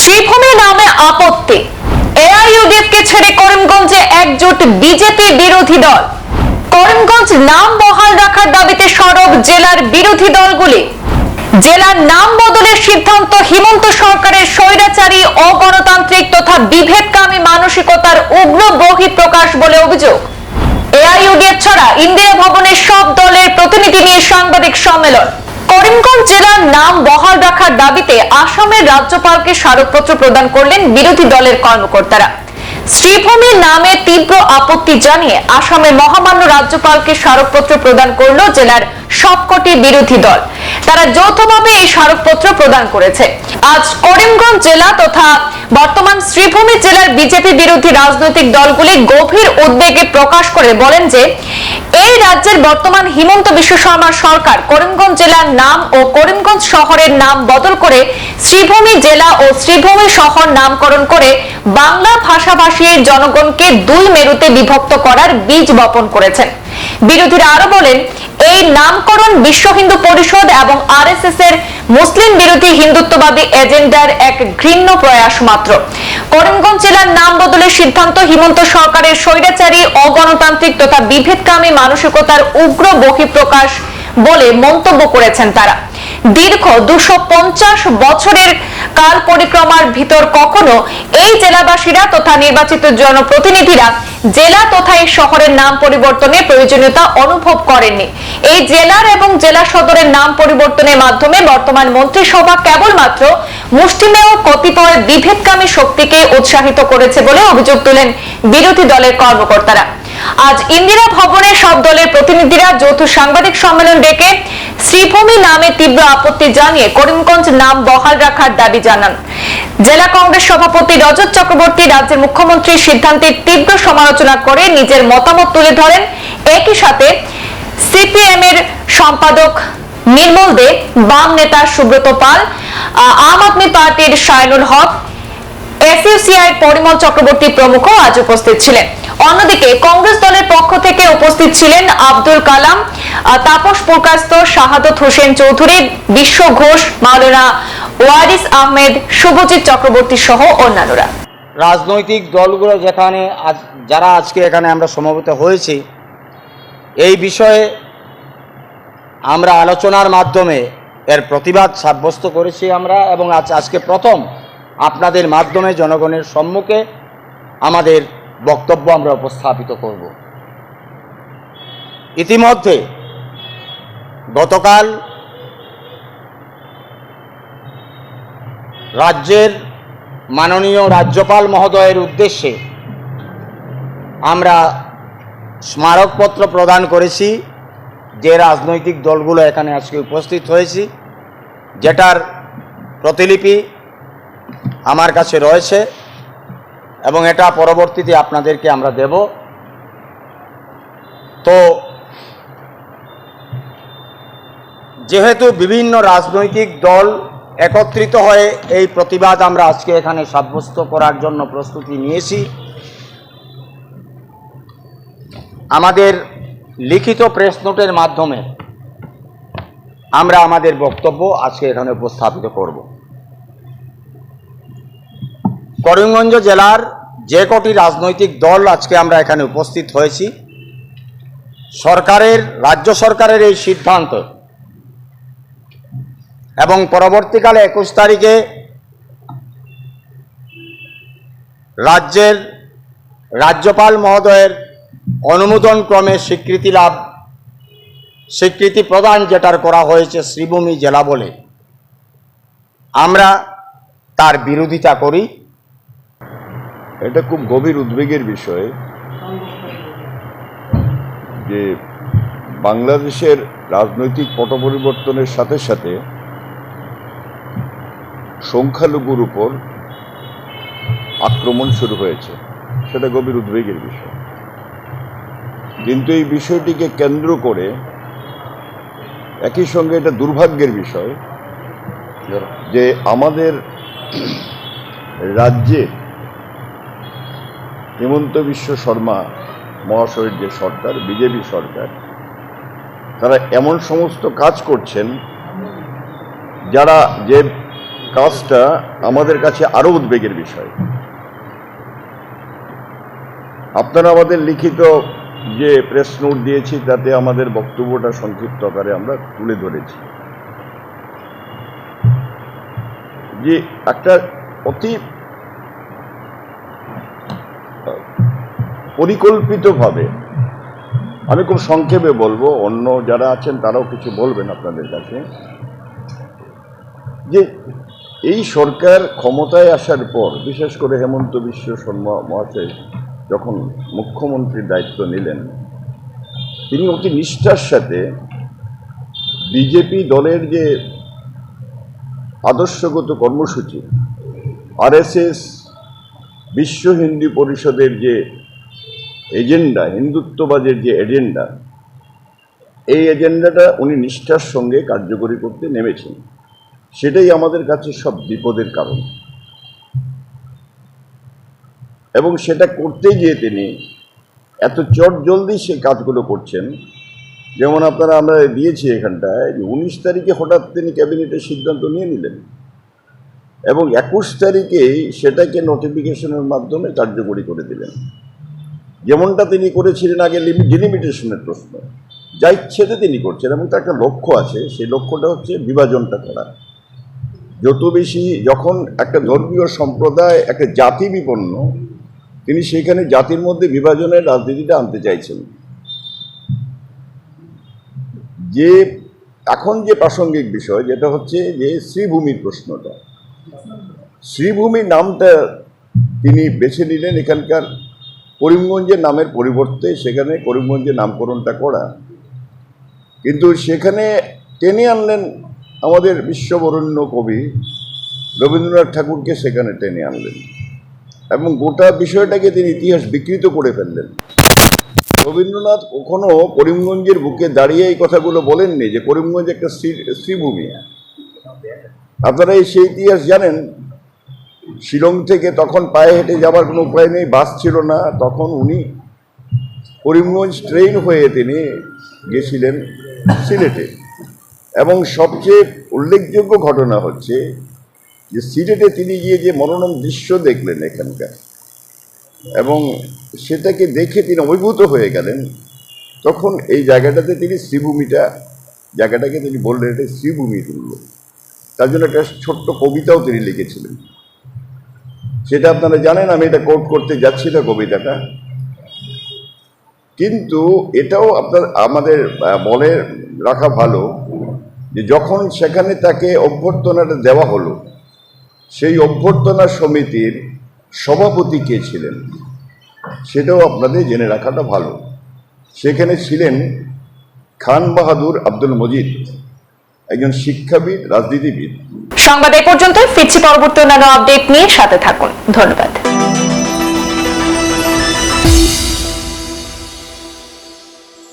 শ্রীভূমি নামে আপত্তি। এআইইউডিএফ কে ছেড়ে করিমগঞ্জে একজোট বিজেপি বিরোধী দল। করিমগঞ্জ নাম বহাল রাখার দাবিতে সরব জেলার বিরোধী দলগুলি। জেলার নাম বদলের সিদ্ধান্ত হিমন্ত সরকারের স্বৈরাচারী, অগণতান্ত্রিক তথা বিভেদকামী মানসিকতার উগ্র বহিঃপ্রকাশ বলে অভিযোগ। এআইইউডিএফ ছাড়া ইন্দিরা ভবনের সব দলের প্রতিনিধি নিয়ে সাংবাদিক সম্মেলন। করিমগঞ্জ জেলার নাম বহাল রাখার দাবিতে আসামের রাজ্যপালকে স্মারকপত্র প্রদান করলেন বিরোধী দলের কর্মকর্তারা। শ্রীভূমির নামে তীব্র আপত্তি জানিয়ে আসামের মহামান্য রাজ্যপালকে স্মারকপত্র প্রদান করল জেলার সবকটি বিরোধী দল। তারা যৌথভাবে এই স্মারকপত্র প্রদান করেছে। আজ করিমগঞ্জ জেলা তথা বর্তমান শ্রীভূমি জেলার বিজেপি বিরোধী রাজনৈতিক দলগুলি গভীর উদ্বেগে প্রকাশ করে বলেন যে, এই রাজ্যের বর্তমান হিমন্ত বিশ্ব শর্মা সরকার করিমগঞ্জ জেলার নাম ও করিমগঞ্জ শহরের নাম বদল করে শ্রীভূমি জেলা ও শ্রীভূমি শহর নামকরণ করে বাংলা ভাষাভাষীর জনগণকে দুই মেরুতে বিভক্ত করার বীজ বপন করেছেন। বিরোধীরা আরও বলেন, এই নামকরণ বিশ্ব হিন্দু পরিষদ এবং আরএসএস এর মুসলিম বিরোধী হিন্দুত্ববাদী এজেন্ডার এক ঘৃণ্য প্রয়াস মাত্র। করিমগঞ্জ জেলার নাম বদলের সিদ্ধান্ত হিমন্ত সরকারের স্বৈরাচারী, অগণতান্ত্রিক তথা বিভেদকামী মানসিকতার উগ্র বহিঃপ্রকাশ বলে মন্তব্য করেছেন তারা। দীর্ঘ দুশো বছরের কাল পরিক্রমার ভিতর কখনো এই জেলাবাসীরা তথা নির্বাচিত জনপ্রতিনিধিরা জেলা তথা এই শহরের নাম পরিবর্তনের প্রয়োজনীয়তা অনুভব করেননি। এই জেলার এবং জেলা সদরের নাম পরিবর্তনের মাধ্যমে বর্তমান মন্ত্রিসভা কেবলমাত্র মুষ্টিমেয় কতিপয় বিভেদকামী শক্তিকে উৎসাহিত করেছে বলে অভিযোগ তোলেন বিরোধী দলের কর্মকর্তারা। আজ ইন্দিরা ভবনে সব দলের প্রতিনিধিরা যৌথ সাংবাদিক সম্মেলন ডেকে শ্রীভূমি নামে তীব্র আপত্তি জানিয়ে করিমগঞ্জ নাম বহাল রাখার দাবি জানান। জেলা কংগ্রেস সভাপতি রজত চক্রবর্তী রাজ্যের মুখ্যমন্ত্রীর সিদ্ধান্তের তীব্র সমালোচনা করে নিজের মতামত তুলে ধরেন। একই সাথে সিপিএম এর সম্পাদক নির্মল দে, বাম নেতা সুব্রত পাল আম আদমি পার্টির শায়নুল হক এসইউসিআই পরিমল চক্রবর্তী প্রমুখ আজ উপস্থিত ছিলেন। অন্যদিকে কংগ্রেস দলের পক্ষ থেকে উপস্থিত ছিলেন আব্দুল কালাম তাপস পুরকাস্ত শাহাদত হোসেন চৌধুরী, বিশ্ব ঘোষ, মাওলানা ওয়ারিস আহমেদ, শুভজিৎ চক্রবর্তী সহ অন্যান্যরা। রাজনৈতিক দলগুলো যেখানে আজ যারা আজকে এখানে আমরা সমবেত হয়েছি, এই বিষয়ে আমরা আলোচনার মাধ্যমে এর প্রতিবাদ সাব্যস্ত করেছি আমরা এবং আজ আজকে প্রথম আপনাদের মাধ্যমে জনগণের সম্মুখে আমাদের বক্তব্য আমরা উপস্থাপিত করব। ইতিমধ্যে গতকাল রাজ্যের মাননীয় রাজ্যপাল মহোদয়ের উদ্দেশ্যে আমরা স্মারকপত্র প্রদান করেছি যে রাজনৈতিক দলগুলো এখানে আজকে উপস্থিত হয়েছি, যেটার প্রতিলিপি আমার কাছে রয়েছে এবং এটা পরবর্তীতে আপনাদেরকে আমরা দেব। তো, যেহেতু বিভিন্ন রাজনৈতিক দল একত্রিত হয়ে এই প্রতিবাদ আমরা আজকে এখানে সাব্যস্ত করার জন্য প্রস্তুতি নিয়েছি, আমাদের লিখিত প্রেস নোটের মাধ্যমে আমরা আমাদের বক্তব্য আজকে এখানে উপস্থাপিত করব। করিমগঞ্জ জেলার যে কটি রাজনৈতিক দল আজকে আমরা এখানে উপস্থিত হয়েছি, সরকারের, রাজ্য সরকারের এই সিদ্ধান্ত এবং পরবর্তীকালে একুশ তারিখে রাজ্যের রাজ্যপাল মহোদয়ের অনুমোদন ক্রমে স্বীকৃতি লাভ, স্বীকৃতি প্রদান যেটার করা হয়েছে শ্রীভূমি জেলা বলে। আমরা তার বিরোধিতা করি। এটা খুব গভীর উদ্বেগের বিষয় যে বাংলাদেশের রাজনৈতিক পট পরিবর্তনের সাথে সাথে সংখ্যালঘুর উপর আক্রমণ শুরু হয়েছে। সেটা গভীর উদ্বেগের বিষয়। কিন্তু এই বিষয়টিকে কেন্দ্র করে একই সঙ্গে এটা দুর্ভাগ্যের বিষয় যে আমাদের রাজ্যে হেমন্ত বিশ্ব শর্মা মহাশয়ের যে সরকার, বিজেপি সরকার, তারা এমন সমস্ত কাজ করছেন যারা যে কাজটা আমাদের কাছে আরও উদ্বেগের বিষয়। আপনারা আমাদের লিখিত যে প্রেস নোট দিয়েছি, তাতে আমাদের বক্তব্যটা সংক্ষিপ্ত আকারে আমরা তুলে ধরেছি। যে একটা অতি পরিকল্পিতভাবে, আমি খুব সংক্ষেপে বলব, অন্য যারা আছেন তারাও কিছু বলবেন আপনাদের কাছে, যে এই সরকার ক্ষমতায় আসার পর, বিশেষ করে হেমন্ত বিশ্ব শর্মা মহাশয় যখন মুখ্যমন্ত্রীর দায়িত্ব নিলেন, তিনি অতি নিষ্ঠার সাথে বিজেপি দলের যে আদর্শগত কর্মসূচি আরএসএস বিশ্ব হিন্দু পরিষদের যে এজেন্ডা, হিন্দুত্ববাদের যে এজেন্ডা, এই এজেন্ডাটা উনি নিষ্ঠার সঙ্গে কার্যকরী করতে নেমেছেন। সেটাই আমাদের কাছে সব বিপদের কারণ। এবং সেটা করতে গিয়ে তিনি এত চট জলদি সে কাজগুলো করছেন। যেমন আপনারা আমরা দিয়েছি এখানটায় যে উনিশ তারিখে হঠাৎ তিনি ক্যাবিনেটের সিদ্ধান্ত নিয়ে নিলেন। এবং একুশ তারিখেই সেটাকে নোটিফিকেশনের মাধ্যমে কার্যকরী করে দিলেন। যেমনটা তিনি করেছিলেন আগে ডিলিমিটেশনের প্রশ্ন। যা ইচ্ছেতে তিনি করছেন এবং তার একটা লক্ষ্য আছে, সেই লক্ষ্যটা হচ্ছে বিভাজনটা করা। যত বেশি যখন একটা ধর্মীয় সম্প্রদায়, একটা জাতি বিপন্ন, তিনি সেখানে জাতির মধ্যে বিভাজনের রাজনীতিটা আনতে চাইছেন। যে, এখন যে প্রাসঙ্গিক বিষয়, যেটা হচ্ছে যে শ্রীভূমির প্রশ্নটা। শ্রীভূমি নামটা তিনি বেছে নিলেন এখানকার করিমগঞ্জের নামের পরিবর্তে সেখানে করিমগঞ্জের নামকরণটা করা। কিন্তু সেখানে টেনে আনলেন আমাদের বিশ্ববরণ্য কবি রবীন্দ্রনাথ ঠাকুরকে সেখানে টেনে আনলেন এবং গোটা বিষয়টাকে তিনি ইতিহাস বিকৃত করে ফেললেন। রবীন্দ্রনাথ কখনো করিমগঞ্জের বুকে দাঁড়িয়ে এই কথাগুলো বলেননি যে করিমগঞ্জ একটা শ্রী- শ্রীভূমি আপনারা এই সেই ইতিহাস জানেন শিলং থেকে তখন পায়ে হেঁটে যাবার কোনো উপায় নেই, বাস ছিল না। তখন উনি করিমগঞ্জ ট্রেন হয়ে তিনি গেছিলেন সিলেটে। এবং সবচেয়ে উল্লেখযোগ্য ঘটনা হচ্ছে যে সিলেটে তিনি গিয়ে যে মনোরম দৃশ্য দেখলেন এখানকার, এবং সেটাকে দেখে তিনি অভিভূত হয়ে গেলেন। তখন এই জায়গাটাতে তিনি শ্রীভূমিটা, জায়গাটাকে তিনি বললেন এটা শ্রীভূমি তুলল তার জন্য একটা ছোট্ট কবিতাও তিনি লিখেছিলেন। সেটা আপনারা জানেন, আমি এটা কোট করতে যাচ্ছি না কবিতাটা। কিন্তু এটাও আপনার, আমাদের মনে রাখা ভালো যে যখন সেখানে তাকে অভ্যর্থনাটা দেওয়া হলো, সেই অভ্যর্থনা সমিতির সভাপতি কে ছিলেন? সেটাও আপনাদের জেনে রাখাটা ভালো। সেখানে ছিলেন খান বাহাদুর আব্দুল মজিদ। একজন শিক্ষাবিদ রাজনীতিবিদ। সংবাদ এ পর্যন্ত ফিরছি পরবর্তী অন্যান্য আপডেট নিয়ে সাথে থাকুন। ধন্যবাদ।